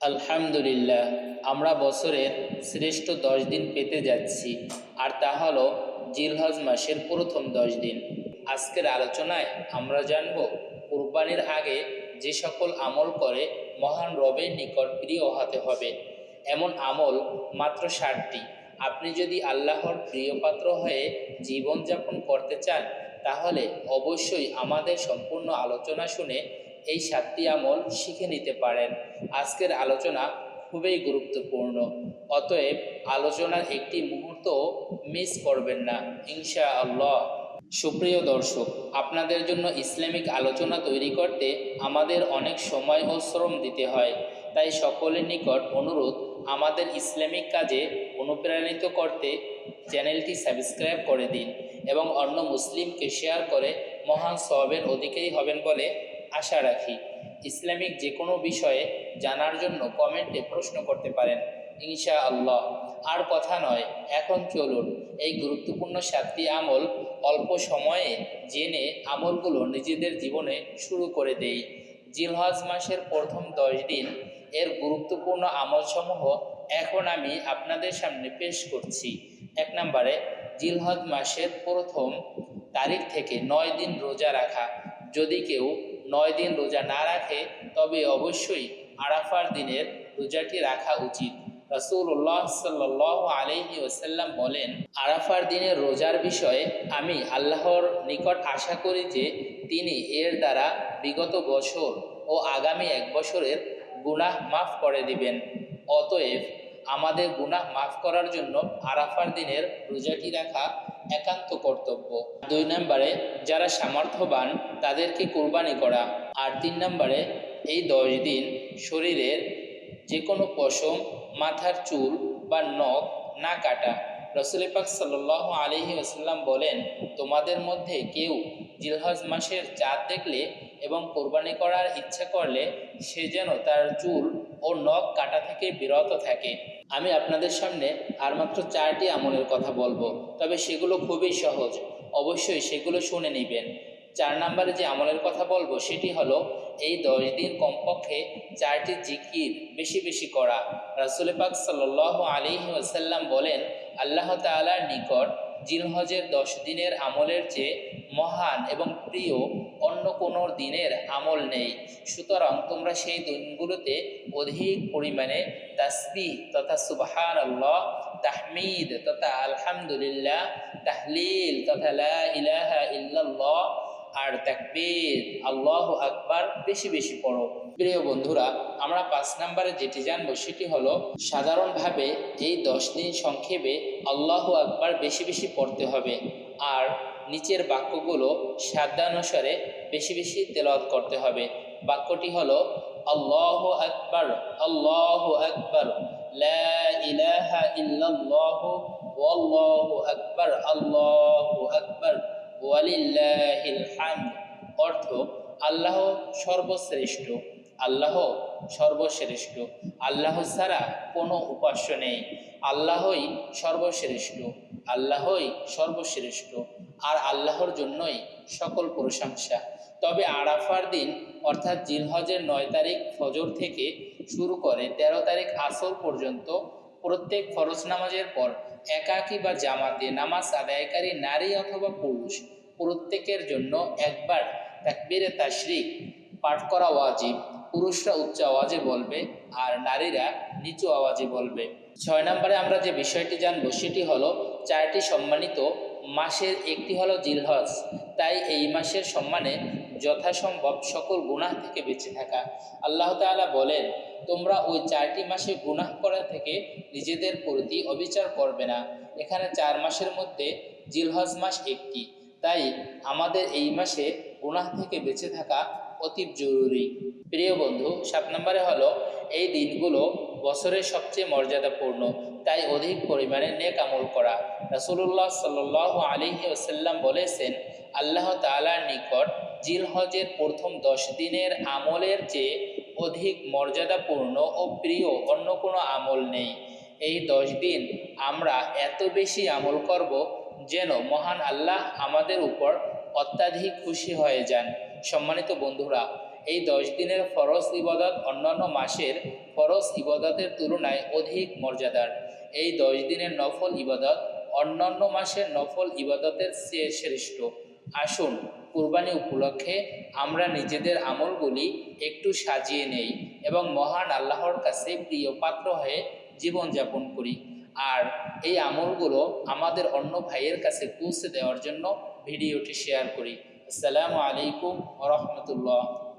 আলহামদুলিল্লাহ, আমরা বছরের শ্রেষ্ঠ দশ দিন পেতে যাচ্ছি। আর তা হলো জিলহজ মাসের প্রথম দশ দিন। আজকের আলোচনায় আমরা জানব, কুরবানির আগে যে সকল আমল করে মহান রবের নিকট প্রিয় হতে হবে। এমন আমল মাত্র ষাটটি। আপনি যদি আল্লাহর প্রিয় পাত্র হয়ে জীবনযাপন করতে চান, তাহলে অবশ্যই আমাদের সম্পূর্ণ আলোচনা শুনে এই সাতটি আমল শিখে নিতে পারেন। আজকের আলোচনা খুবই গুরুত্বপূর্ণ। অতএব আলোচনার একটি মুহূর্ত মিস করবেন না ইনশা আল্লাহ সুপ্রিয় দর্শক, আপনাদের জন্য ইসলামিক আলোচনা তৈরি করতে আমাদের অনেক সময় ও শ্রম দিতে হয়। তাই সকলের নিকট অনুরোধ, আমাদের ইসলামিক কাজে অনুপ্রাণিত করতে চ্যানেলটি সাবস্ক্রাইব করে দিন এবং অন্য মুসলিমকে শেয়ার করে মহান সবের অধিকারী হবেন বলে আশা রাখি। ইসলামিক যে কোনো বিষয়ে জানার জন্য কমেন্টে প্রশ্ন করতে পারেন ইনশা আল্লাহ আর কথা নয়, এখন চলুন এই গুরুত্বপূর্ণ সাতটি আমল অল্প সময়ে জেনে আমলগুলো নিজেদের জীবনে শুরু করে দেই। জিলহজ মাসের প্রথম দশ দিন এর গুরুত্বপূর্ণ আমলসমূহ এখন আমি আপনাদের সামনে পেশ করছি। এক নম্বরে, জিলহজ মাসের প্রথম তারিখ থেকে নয় দিন রোজা রাখা। যদি কেউ নয় দিন রোজা না রাখে, তবে অবশ্যই আরাফার দিনের রোজাটি রাখা উচিত। রসুল্লাহ সাল্লাহ আলহি ওসাল্লাম বলেন, আরাফার দিনের রোজার বিষয়ে আমি আল্লাহর নিকট আশা করি যে তিনি এর দ্বারা বিগত বছর ও আগামী এক বছরের গুনাহ মাফ করে দিবেন। অতএব আমাদের গুনাহ মাফ করার জন্য আরাফার দিনের রোজাটি রাখা একান্ত কর্তব্য। দুই নম্বরে, যারা সামর্থ্যবান, তাদেরকে কোরবানি করা। আর তিন নম্বরে, এই দশ দিন শরীরের যে কোনো পশম, মাথার চুল বা নখ না কাটা। রসুল পাক সাল্লাহ আলহি আসাল্লাম বলেন, তোমাদের মধ্যে কেউ জিলহজ মাসের চাঁদ দেখলে এবং কোরবানি করার ইচ্ছা করলে সে যেন তার চুল ও নখ কাটা থেকে বিরত থাকে। আমি আপনাদের সামনে আর মাত্র চারটি আমলের কথা বলব, তবে সেগুলো খুবই সহজ। অবশ্যই সেগুলো শুনে নেবেন। চার নম্বরে যে আমলের কথা বলব, সেটি হলো, এই দশ দিন কমপক্ষে চারটি জিকির বেশি বেশি করা। রাসুল পাক সাল আলী ওসাল্লাম বলেন, আল্লাহ তালার নিকট জিলহজের দশ দিনের আমলের চেয়ে মহান এবং প্রিয় অন্য কোনো দিনের আমল নেই। সুতরাং তোমরা সেই দিনগুলোতে অধিক পরিমাণে তাসবি তথা সুবাহান আল্লাহ তাহমিদ তথা আলহামদুলিল্লাহ, তাহলিল তথা লা ইলাহা ইল্লাল্লাহ আর তাকবীর, আল্লাহ আকবার, বেশি বেশি পড়ো। প্রিয় বন্ধুরা, আমরা পাঁচ নম্বরে যেটি জানব সেটি হলো, সাধারণভাবে এই দশ দিন সংক্ষেপে আল্লাহ আকবার বেশি বেশি পড়তে হবে আর নিচের বাক্যগুলো সাধ্যানুসারে বেশি বেশি তেলাওয়াত করতে হবে। বাক্যটি হলো, আল্লাহ আকবার আল্লাহ আকবার ইলাহা ইল্লাল্লাহু, ওয়াল্লাহু আকবার, আল্লাহু আকবার। ওয়ালিল্লাহিল হামদ, অর্থ আল্লাহ সর্বশ্রেষ্ঠ আল্লাহ সর্বশ্রেষ্ঠ। আল্লাহ ছাড়া কোনো উপাস্য নেই। আল্লাহই সর্বশ্রেষ্ঠ আল্লাহই সর্বশ্রেষ্ঠ, আর আল্লাহর জন্যই সকল প্রশংসা। তবে আরাফার দিন, অর্থাৎ জিলহজের নয় তারিখ ফজর থেকে শুরু করে ১৩ তারিখ আসর পর্যন্ত প্রত্যেক ফরজ নামাজের পর একাকী বা জামাতে নামাজ আদায়কারী নারী অথবা পুরুষ প্রত্যেকের জন্য একবার তাকবীরে তাশরিক পাঠ করা ওয়াজিব। পুরুষরা উচ্চ আওয়াজে বলবে আর নারীরা নিচু আওয়াজে বলবে। ছয় নম্বরে আমরা যে বিষয়টি জানব সেটি হলো চারটি সম্মানিত মাসের একটি হলো জিলহজ। তাই এই মাসের সম্মানে যথাসম্ভব সকল গুনাহ থেকে বেঁচে থাকা। আল্লাহ তাআলা বলেন, তোমরা ওই চারটি মাসে গুনাহ করা থেকে নিজেদের প্রতি অবিচার করবে না। এখানে চার মাসের মধ্যে জিলহজ মাস একটি। তাই আমাদের এই মাসে গুনাহ থেকে বেঁচে থাকা অতি জরুরি। প্রিয় বন্ধু, সাত নম্বরে হলো, এই দিনগুলো বছরের সবচেয়ে মর্যাদাপূর্ণ, তাই অধিক পরিমাণে নেক আমল করা। রাসুল্লাহ সাল আলিহি ওসাল্লাম বলেছেন, আল্লাহ তালার নিকট জিলহজের প্রথম দশ দিনের আমলের চেয়ে অধিক মর্যাদাপূর্ণ ও প্রিয় অন্য কোনো আমল নেই। এই দশ দিন আমরা এত বেশি আমল করব যেন মহান আল্লাহ আমাদের উপর অত্যাধিক খুশি হয়ে যান। সম্মানিত বন্ধুরা, এই দশ দিনের ফরজ ইবাদত অন্যান্য মাসের ফরজ ইবাদতের তুলনায় অধিক মর্যাদার। এই দশ দিনের নফল ইবাদত অন্যান্য মাসের নফল ইবাদতের চেয়ে শ্রেষ্ঠ। আসুন কুরবানি উপলক্ষে আমরা নিজেদের আমলগুলি একটু সাজিয়ে নেই এবং মহান আল্লাহর কাছে প্রিয় পাত্র হয়ে জীবনযাপন করি। আর এই আমলগুলো আমাদের অন্য ভাইয়ের কাছে পৌঁছে দেওয়ার জন্য ভিডিওটি শেয়ার করি। আসসালামু আলাইকুম রহমতুল্লাহ।